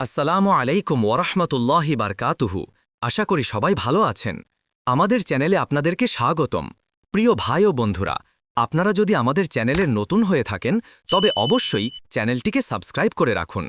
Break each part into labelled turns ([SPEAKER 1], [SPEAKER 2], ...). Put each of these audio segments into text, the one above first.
[SPEAKER 1] আসসালামু আলাইকুম ওরহমতুল্লাহি বারকাতুহু। আশা করি সবাই ভালো আছেন। আমাদের চ্যানেলে আপনাদেরকে স্বাগতম। প্রিয় ভাই ও বন্ধুরা, আপনারা যদি আমাদের চ্যানেলের নতুন হয়ে থাকেন, তবে অবশ্যই চ্যানেলটিকে সাবস্ক্রাইব করে রাখুন।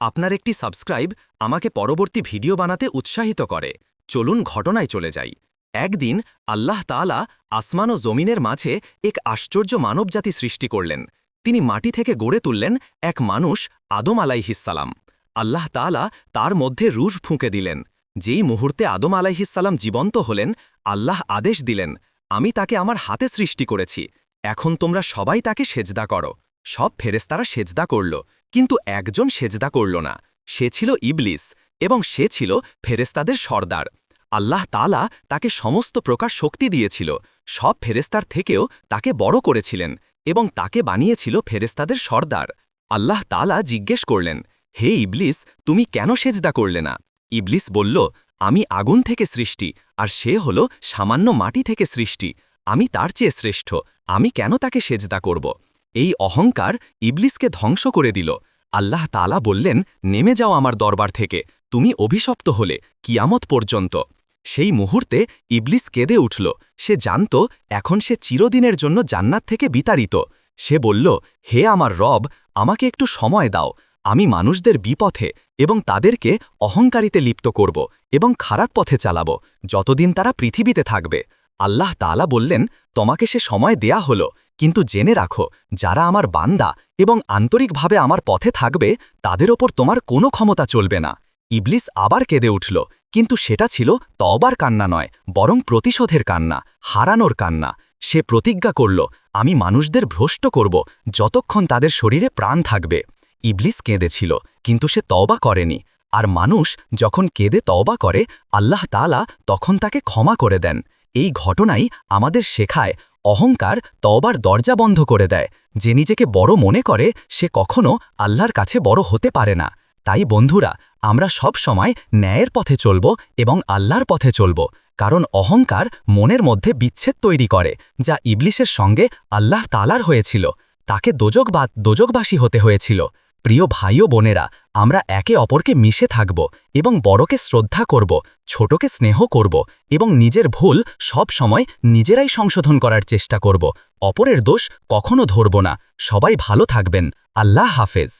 [SPEAKER 1] আপনার একটি সাবস্ক্রাইব আমাকে পরবর্তী ভিডিও বানাতে উৎসাহিত করে। চলুন ঘটনায় চলে যাই। একদিন আল্লাহ তাআলা আসমান ও জমিনের মাঝে এক আশ্চর্য মানবজাতি সৃষ্টি করলেন। তিনি মাটি থেকে গড়ে তুললেন এক মানুষ আদম আলাইহিসালাম আল্লাহ তাআলা তার মধ্যে রুশ ফুঁকে দিলেন। যেই মুহূর্তে আদম আলাইহিসাল্লাম জীবন্ত হলেন, আল্লাহ আদেশ দিলেন, আমি তাকে আমার হাতে সৃষ্টি করেছি। এখন তোমরা সবাই তাকে সেজদা করো। সব ফেরেস্তারা সেজদা করল, কিন্তু একজন সেজদা করল না। সে ছিল ইবলিস এবং সে ছিল ফেরেস্তাদের সর্দার। আল্লাহ তালা তাকে সমস্ত প্রকার শক্তি দিয়েছিল। সব ফেরেস্তার থেকেও তাকে বড় করেছিলেন এবং তাকে বানিয়েছিল ফেরেস্তাদের সর্দার। আল্লাহ তালা জিজ্ঞেস করলেন হে ইবলিস, তুমি কেন সেজদা করলে না? ইবলিস বলল, আমি আগুন থেকে সৃষ্টি, আর সে হল সামান্য মাটি থেকে সৃষ্টি। আমি তার চেয়ে শ্রেষ্ঠ, আমি কেন তাকে সেজদা করব? এই অহংকার ইবলিসকে ধ্বংস করে দিল। আল্লাহ তালা বললেন, নেমে যাও আমার দরবার থেকে, তুমি অভিশপ্ত হলে, কিয়ামত পর্যন্ত। সেই মুহূর্তে ইবলিস কেঁদে উঠল, সে জানত, এখন সে চিরদিনের জন্য জান্নাত থেকে বিতাড়িত। সে বলল, হে আমার রব, আমাকে একটু সময় দাও আমি মানুষদের বিপথে এবং তাদেরকে অহংকারিতে লিপ্ত করব এবং খারাপ পথে চালাব, যতদিন তারা পৃথিবীতে থাকবে। আল্লাহ তালা বললেন, তোমাকে সে সময় দেয়া হলো, কিন্তু জেনে রাখো, যারা আমার বান্দা এবং আন্তরিকভাবে আমার পথে থাকবে, তাদের ওপর তোমার কোনো ক্ষমতা চলবে না। ইবলিস আবার কেঁদে উঠল, কিন্তু সেটা ছিল তবার কান্না নয়, বরং প্রতিশোধের কান্না, হারানোর কান্না। সে প্রতিজ্ঞা করল, আমি মানুষদের ভ্রষ্ট করব যতক্ষণ তাদের শরীরে প্রাণ থাকবে। ইবলিস কেঁদেছিল, কিন্তু সে তওবা করেনি। আর মানুষ যখন কেঁদে তওবা করে, আল্লাহ তালা তখন তাকে ক্ষমা করে দেন। এই ঘটনাই আমাদের শেখায় অহংকার তওবার দরজা বন্ধ করে দেয়। যে নিজেকে বড় মনে করে, সে কখনো আল্লাহর কাছে বড় হতে পারে না। তাই বন্ধুরা, আমরা সব সময় ন্যায়ের পথে চলব এবং আল্লাহর পথে চলব। কারণ অহংকার মনের মধ্যে বিচ্ছেদ তৈরি করে, যা ইবলিশের সঙ্গে আল্লাহ তালার হয়েছিল। তাকে দোজকবাদ দোজকবাসী হতে হয়েছিল। প্রিয় ভাই ও বোনেরা, আমরা একে অপরকে মিশে থাকব এবং বড়কে শ্রদ্ধা করব, ছোটকে স্নেহ করব এবং নিজের ভুল সব সময় নিজেরাই সংশোধন করার চেষ্টা করব। অপরের দোষ কখনো ধরব না। সবাই ভালো থাকবেন। আল্লাহ হাফেজ।